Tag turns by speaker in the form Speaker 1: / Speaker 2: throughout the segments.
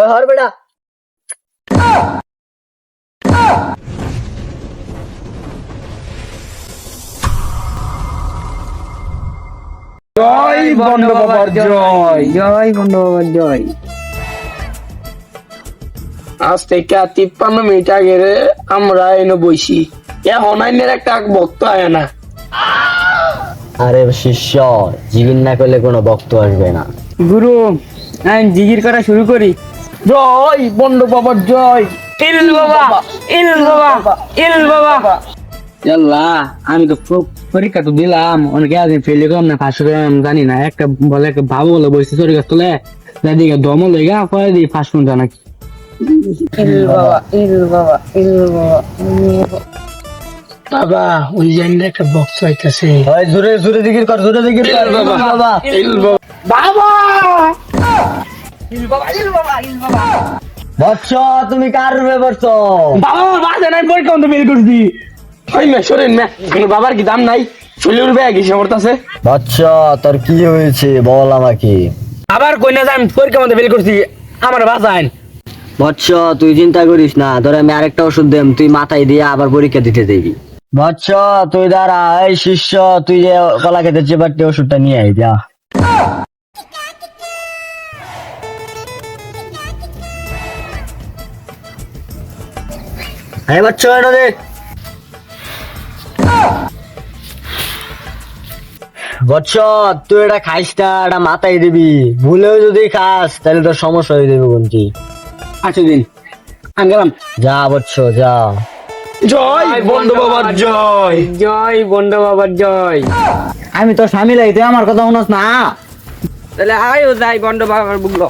Speaker 1: ও হর বেটা
Speaker 2: জয় বন্ড বাবার জয়। জয় বন্ড বাবার জয়
Speaker 3: আজ থেকে তিপ্পান্ন মিনিট আগে আমরা এনে বইছি। এখন আইনের একটা ভক্ত আয় না।
Speaker 1: আরে শিষ্য জিগির না করলে কোনো বক্ত আসবে না।
Speaker 2: গুরু আমি জিগির করা শুরু করি।
Speaker 3: জয় বন্ড বাবার জয়।
Speaker 2: ইল বাবা ইল বাবা ইল বাবা। আল্লাহ আমি তো পরীক্ষা তো দিলাম। অনেকে আগে ফেলে করলাম না ফাঁস করলাম জানি না। একটা বলে একটা ভাবো বলে বসে চলে গেছে তোলে। দিকে দম লেগা পরে দিয়ে ফাঁস কোন জানা কি
Speaker 3: বাবা ওই জানি একটা বক্স আইতাছে
Speaker 1: ওই জোরে জোরে জিগির কর জোরে কর বাবা।
Speaker 3: বাবা!
Speaker 1: বৎস তুমি কার রূপে বলছো
Speaker 3: বাবা বাজে নাই পরীক্ষা অন্ত বের করছি ওই মে শরীর মে বাবার কি দাম নাই? শরীর
Speaker 1: বৎস তোর কি হয়েছে? বল আমাকে।
Speaker 2: আবার কই না যাই পরীক্ষা মধ্যে ফেল করছি। আমার বাসায়
Speaker 1: বৎস তুই চিন্তা করিস না তোর আমি আরেকটা ওষুধ দেম তুই মাথায় দিয়ে আবার পরীক্ষা দিতে দিবি বৎস তুই দাঁড়া এই শিষ্য তুই যে কলা খেতে চেপারটি ওষুধটা নিয়ে আই যা। এই বৎস এটা দে বৎস তুই এটা খাইস না এটা মাথায় দিবি। ভুলেও যদি খাস তাহলে তোর সমস্যা হয়ে যাবে কোনটি
Speaker 2: আচ্ছা দিন। আমি গেলাম।
Speaker 1: যা বৎস যা।
Speaker 3: জয় বন্ড বাবার জয়।
Speaker 2: জয়। বন্ড বাবার জয়।
Speaker 1: আমি তো স্বামী লাগতে আমার কথা শুনস না।
Speaker 2: তাহলে আয়ো যাই বন্ড বাবার বুকলো।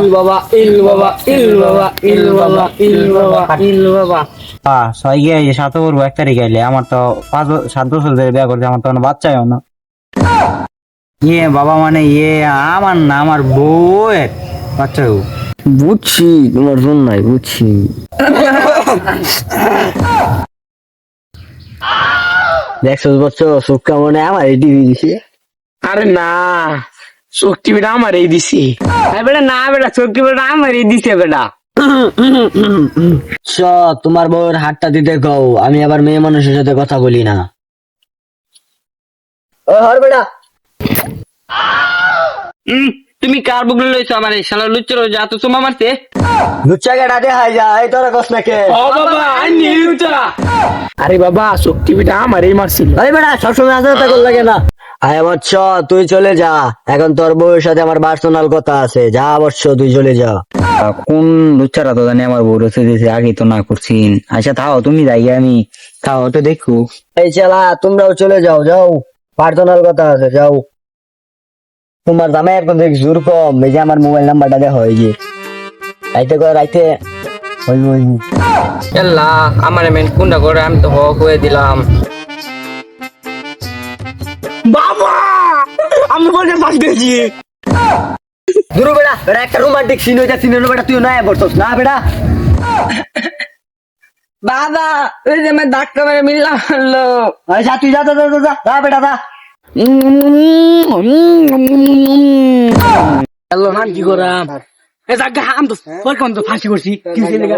Speaker 2: ইল বাবা ইল বাবা ইল বাবা ইল বাবা ইল বাবা ইল বাবা।
Speaker 4: ছয় গিয়ে সাত করব এক তারিখ আইলে আমার তো পাঁচ সাত বছর ধরে বিয়ে করছে আমার তো কোনো বাচ্চাই না। ইয়ে বাবা মানে ইয়ে আমার না আমার বউয়ের বাচ্চা।
Speaker 1: বুঝছি তোমার জন্য নাই বুঝছি। দেখছ বচ্চ সুক্কা মনে আমার এটি
Speaker 3: আরে না। শক্তি বেটা আমার এই দিছি।
Speaker 2: বেটা না বেটা চোখটি বেটা আমারই দিছে বেটা।
Speaker 1: চ তোমার বউয়ের হাতটা দিতে কও আমি আবার মেয়ে মানুষের সাথে কথা বলি না। হর বেটা।
Speaker 2: উম, তুমি কার বুকলো লইছো আমার এই শালা লুচ্চর যা তো চুমা মারতে
Speaker 1: লুচ্চা গেটা দে হাই যা এই তোরা কস নাকে
Speaker 3: ও বাবা আই আরে বাবা শক্তি বেটা আমার এই মারছিল।
Speaker 1: আরে বেটা সবসময় কল লাগে না। আয় বৎস তুই চলে যা। এখন তোর বউয়ের সাথে আমার পার্সোনাল কথা আছে। যা বৎস তুই চলে যা।
Speaker 4: কোন লুচ্চারা তো জানি আমার বউ রসে দিয়েছে আগে তো না করছিন। আচ্ছা তাও তুমি যাই আমি তাও তো দেখো।
Speaker 1: এই চালা তোমরাও চলে যাও যাও। পার্সোনাল কথা আছে যাও। তোমার দামে এখন দেখ জোর কম। এই যে আমার মোবাইল নাম্বারটা দেখো এই যে। রাইতে করে রাইতে
Speaker 2: আমার মেন কোনটা করে আমি তো হক হয়ে দিলাম।
Speaker 3: বাবা! আমি বলতে ফাঁস দিয়েছি
Speaker 1: দূর বেড়া বেড়া একটা রোমান্টিক সিন হইতা সিন বেড়া তুই না বলছস না বেড়া।
Speaker 2: বাবা ওই যে আমার ধাক্কা মেরে মিললাম
Speaker 1: আরে যা তুই যা যা যা যা, যা যা বেটা যা।
Speaker 2: হ্যালো নাম কি করাম এ জাগা আম তো পরীক্ষা তো ফাঁসি করছি। কি লাগা?